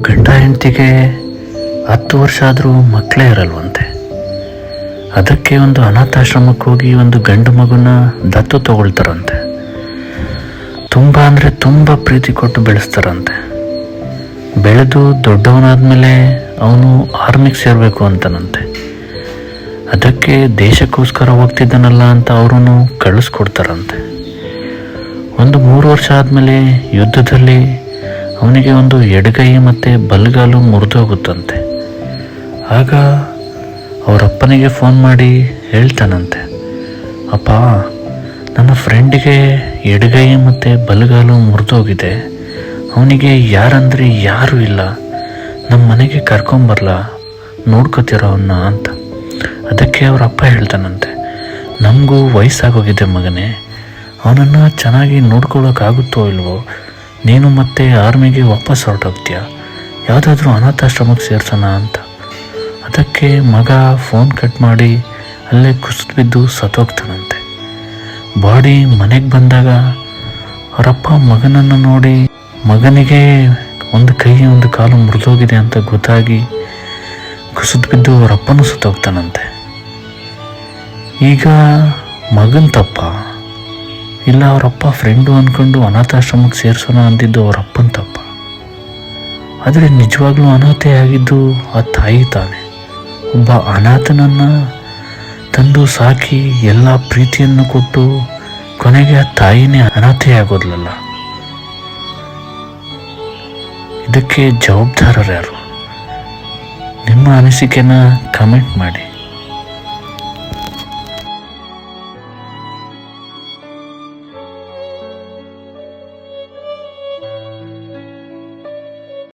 ಗಂಡ ಹೆಂಡತಿಗೆ ಹತ್ತು ವರ್ಷ ಆದರೂ ಮಕ್ಕಳೇ ಇರಲ್ವಂತೆ. ಅದಕ್ಕೆ ಒಂದು ಅನಾಥಾಶ್ರಮಕ್ಕೆ ಹೋಗಿ ಒಂದು ಗಂಡು ಮಗುನ ದತ್ತು ತಗೊಳ್ತಾರಂತೆ. ತುಂಬ ಅಂದರೆ ತುಂಬ ಪ್ರೀತಿ ಕೊಟ್ಟು ಬೆಳೆಸ್ತಾರಂತೆ. ಬೆಳೆದು ದೊಡ್ಡವನಾದ್ಮೇಲೆ ಅವನು ಆರ್ಮಿಗೆ ಸೇರಬೇಕು ಅಂತನಂತೆ. ಅದಕ್ಕೆ ದೇಶಕ್ಕೋಸ್ಕರ ಹೋಗ್ತಿದ್ದಾನಲ್ಲ ಅಂತ ಅವರೂ ಕಳಿಸ್ಕೊಡ್ತಾರಂತೆ. ಒಂದು ಮೂರು ವರ್ಷ ಆದಮೇಲೆ ಯುದ್ಧದಲ್ಲಿ ಅವನಿಗೆ ಒಂದು ಎಡಗೈ ಮತ್ತು ಬಲಗಾಲು ಮುರಿದೋಗುತ್ತಂತೆ. ಆಗ ಅವರಪ್ಪನಿಗೆ ಫೋನ್ ಮಾಡಿ ಹೇಳ್ತಾನಂತೆ, ಅಪ್ಪ, ನನ್ನ ಫ್ರೆಂಡಿಗೆ ಎಡಗೈ ಮತ್ತು ಬಲಗಾಲು ಮುರಿದೋಗಿದೆ. ಅವನಿಗೆ ಯಾರಂದ್ರೆ ಯಾರೂ ಇಲ್ಲ. ನಮ್ಮ ಮನೆಗೆ ಕರ್ಕೊಂಬರ್ಲ, ನೋಡ್ಕೋತಿರೋ ಅವನ್ನ ಅಂತ. ಅದಕ್ಕೆ ಅವರಪ್ಪ ಹೇಳ್ತಾನಂತೆ, ನಮಗೂ ವಯಸ್ಸಾಗೋಗಿದೆ ಮಗನೇ. ಅವನನ್ನು ಚೆನ್ನಾಗಿ ನೋಡ್ಕೊಳ್ಳೋಕ್ಕಾಗುತ್ತೋ ಇಲ್ವೋ? ನೀನು ಮತ್ತೆ ಆರ್ಮಿಗೆ ವಾಪಸ್ ಹೊರಟೋಗ್ತೀಯ? ಯಾವುದಾದ್ರೂ ಅನಾಥಾಶ್ರಮಕ್ಕೆ ಸೇರ್ಸೋಣ ಅಂತ. ಅದಕ್ಕೆ ಮಗ ಫೋನ್ ಕಟ್ ಮಾಡಿ ಅಲ್ಲೇ ಕುಸಿದು ಬಿದ್ದು ಸತ್ತೋಗ್ತಾನಂತೆ. ಬಾಡಿ ಮನೆಗೆ ಬಂದಾಗ ಅವರಪ್ಪ ಮಗನನ್ನು ನೋಡಿ ಮಗನಿಗೆ ಒಂದು ಕೈ, ಒಂದು ಕಾಲು ಮುರಿದೋಗಿದೆ ಅಂತ ಗೊತ್ತಾಗಿ ಕುಸಿದು ಬಿದ್ದು ಅವರಪ್ಪನೂ ಸತ್ತೋಗ್ತಾನಂತೆ. ಈಗ ಮಗನ ತಪ್ಪ. ಇಲ್ಲ, ಅವರಪ್ಪ ಫ್ರೆಂಡು ಅಂದ್ಕೊಂಡು ಅನಾಥಾಶ್ರಮಕ್ಕೆ ಸೇರಿಸೋಣ ಅಂದಿದ್ದು ಅವರಪ್ಪನ ತಪ್ಪ. ಆದರೆ ನಿಜವಾಗ್ಲೂ ಅನಾಥೆ ಆಗಿದ್ದು ಆ ತಾಯಿ ತಾನೆ. ಒಬ್ಬ ಅನಾಥನನ್ನು ತಂದು ಸಾಕಿ ಎಲ್ಲ ಪ್ರೀತಿಯನ್ನು ಕೊಟ್ಟು ಕೊನೆಗೆ ಆ ತಾಯಿನೇ ಅನಾಥೆ ಆಗೋದ್ಲಲ್ಲ. ಇದಕ್ಕೆ ಜವಾಬ್ದಾರರು ಯಾರು? ನಿಮ್ಮ ಅನಿಸಿಕೆನ ಕಮೆಂಟ್ ಮಾಡಿ.